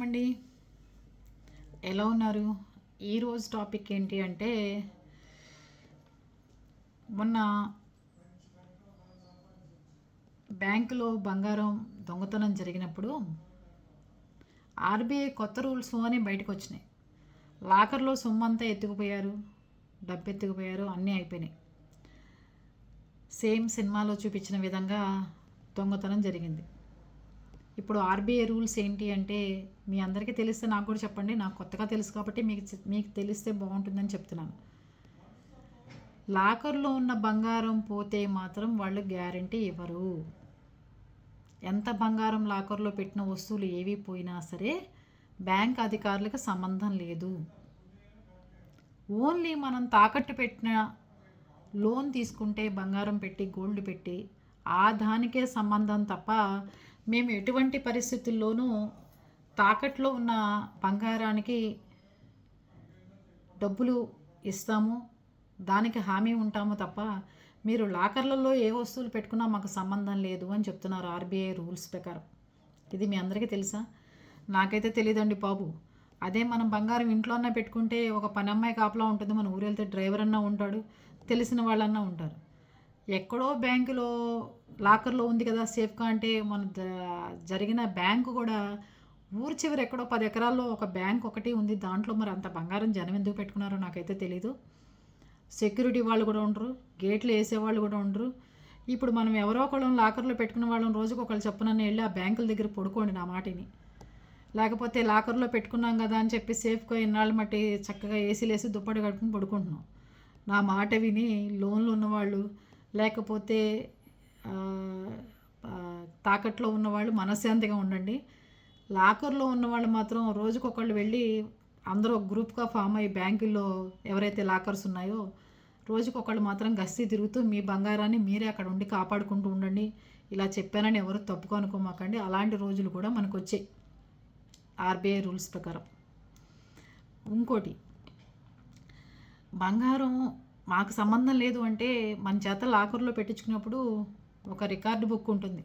అండి ఎలా ఉన్నారు? ఈరోజు టాపిక్ ఏంటి అంటే మొన్న బ్యాంకులో బంగారం దొంగతనం జరిగినప్పుడు ఆర్బీఐ కొత్త రూల్స్ అని బయటకు వచ్చినాయి. లాకర్లో సొమ్ము అంతా ఎత్తుకుపోయారు డబ్బు ఎత్తుకుపోయారు అన్నీ అయిపోయినాయి. సేమ్ సినిమాలో చూపించిన విధంగా దొంగతనం జరిగింది. ఇప్పుడు ఆర్బీఐ రూల్స్ ఏంటి అంటే మీ అందరికీ తెలిస్తే నాకు కూడా చెప్పండి నాకు కొత్తగా తెలుసు కాబట్టి మీకు మీకు తెలిస్తే బాగుంటుందని చెప్తున్నాను. లాకర్లో ఉన్న బంగారం పోతే మాత్రం వాళ్ళు గ్యారంటీ ఇవ్వరు. ఎంత బంగారం లాకర్లో పెట్టిన వస్తువులు ఏవి పోయినా సరే బ్యాంక్ అధికారులకు సంబంధం లేదు. ఓన్లీ మనం తాకట్టు పెట్టిన లోన్ తీసుకుంటే బంగారం పెట్టి గోల్డ్ పెట్టి ఆ దానికే సంబంధం తప్ప మేము ఎటువంటి పరిస్థితుల్లోనూ తాకట్లో ఉన్న బంగారానికి డబ్బులు ఇస్తాము దానికి హామీ ఉంటాము తప్ప మీరు లాకర్లలో ఏ వస్తువులు పెట్టుకున్నా మాకు సంబంధం లేదు అని చెప్తున్నారు ఆర్బీఐ రూల్స్ ప్రకారం. ఇది మీ అందరికీ తెలుసా? నాకైతే తెలియదండి బాబు. అదే మనం బంగారం ఇంట్లోనే పెట్టుకుంటే ఒక పని అమ్మాయి కాపలా ఉంటుంది మన ఊరు వెళ్తే డ్రైవర్ అన్నా ఉంటాడు తెలిసిన వాళ్ళన్నా ఉంటారు. ఎక్కడో బ్యాంకులో లాకర్లో ఉంది కదా సేఫ్గా అంటే మన జరిగిన బ్యాంకు కూడా ఊరు చివరి ఎక్కడో పది ఎకరాల్లో ఒక బ్యాంక్ ఒకటి ఉంది. దాంట్లో మరి అంత బంగారం జనం ఎందుకు పెట్టుకున్నారో నాకైతే తెలీదు. సెక్యూరిటీ వాళ్ళు కూడా ఉండరు గేట్లు వేసేవాళ్ళు కూడా ఉండరు. ఇప్పుడు మనం ఎవరో ఒకళ్ళం లాకర్లో పెట్టుకున్న వాళ్ళం రోజుకు ఒకళ్ళు చెప్పున వెళ్ళి ఆ బ్యాంకుల దగ్గర పడుకోండి నా మాటిని. లేకపోతే లాకర్లో పెట్టుకున్నాం కదా అని చెప్పి సేఫ్గా ఇన్నాళ్ళు మట్టి చక్కగా ఏసీలు వేసి దుప్పటి కట్టుకుని పడుకుంటున్నాం. నా మాట విని లోన్లు ఉన్నవాళ్ళు లేకపోతే తాకట్లో ఉన్నవాళ్ళు మనశ్శాంతిగా ఉండండి. లాకర్లో ఉన్నవాళ్ళు మాత్రం రోజుకొకళ్ళు వెళ్ళి అందరూ గ్రూప్గా ఫామ్ అయ్యి బ్యాంకుల్లో ఎవరైతే లాకర్స్ ఉన్నాయో రోజుకొకళ్ళు మాత్రం గస్తీ తిరుగుతూ మీ బంగారాన్ని మీరే అక్కడ ఉండి కాపాడుకుంటూ ఉండండి. ఇలా చెప్పానని ఎవరు తప్పుగా అనుకోమాకండి. అలాంటి రోజులు కూడా మనకు వచ్చాయి ఆర్బీఐ రూల్స్ ప్రకారం. ఇంకోటి బంగారం మాకు సంబంధం లేదు అంటే మన చేత లాకర్లో పెట్టించుకున్నప్పుడు ఒక రికార్డు బుక్ ఉంటుంది.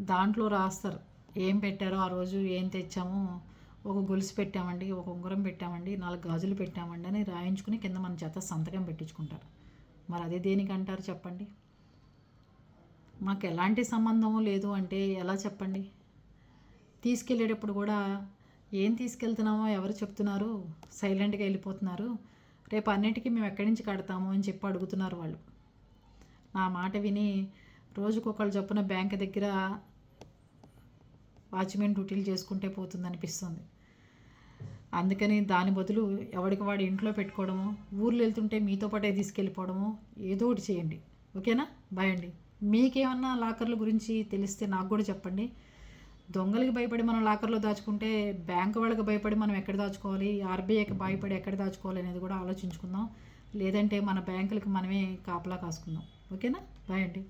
దాంట్లో రాస్తారు. ఏం పెట్టారో ఆ రోజు ఏం తెచ్చామో ఒక గొలుసు పెట్టామండి ఒక ఉంగరం పెట్టామండి నాలుగు గాజులు పెట్టామండి అని రాయించుకుని కింద మన చేత సంతకం పెట్టించుకుంటారు. మరి అదే దేనికి అంటారు చెప్పండి? మాకు ఎలాంటి సంబంధం లేదు అంటే ఎలా చెప్పండి? తీసుకెళ్ళేటప్పుడు కూడా ఏం తీసుకెళ్తున్నామో ఎవరు చెప్తున్నారు? సైలెంట్గా వెళ్ళిపోతున్నారు. రేపు అన్నిటికీ మేము ఎక్కడి నుంచి కడతాము అని చెప్పి అడుగుతున్నారు వాళ్ళు. నా మాట విని రోజుకొకళ్ళు చొప్పున బ్యాంక్ దగ్గర వాచ్మెన్ డ్యూటీలు చేసుకుంటే పోతుంది అనిపిస్తుంది అందుకని దాని బదులు ఎవరికి వాడు ఇంట్లో పెట్టుకోవడము ఊర్లు వెళ్తుంటే మీతో పాటే తీసుకెళ్ళిపోవడము ఏదో ఒకటి చేయండి. ఓకేనా? బాయ్ అండి. మీకేమన్నా లాకర్ల గురించి తెలిస్తే నాకు కూడా చెప్పండి. దొంగలకి భయపడి మనం లాకర్లో దాచుకుంటే బ్యాంక్ వాళ్ళకి భయపడి మనం ఎక్కడ దాచుకోవాలి? ఆర్బీఐకి భయపడి ఎక్కడ దాచుకోవాలి అనేది కూడా ఆలోచించుకుందాం. లేదంటే మన బ్యాంకులకి మనమే కాపలా కాసుకుందాం. ఓకేనా? బాయ్ అండి.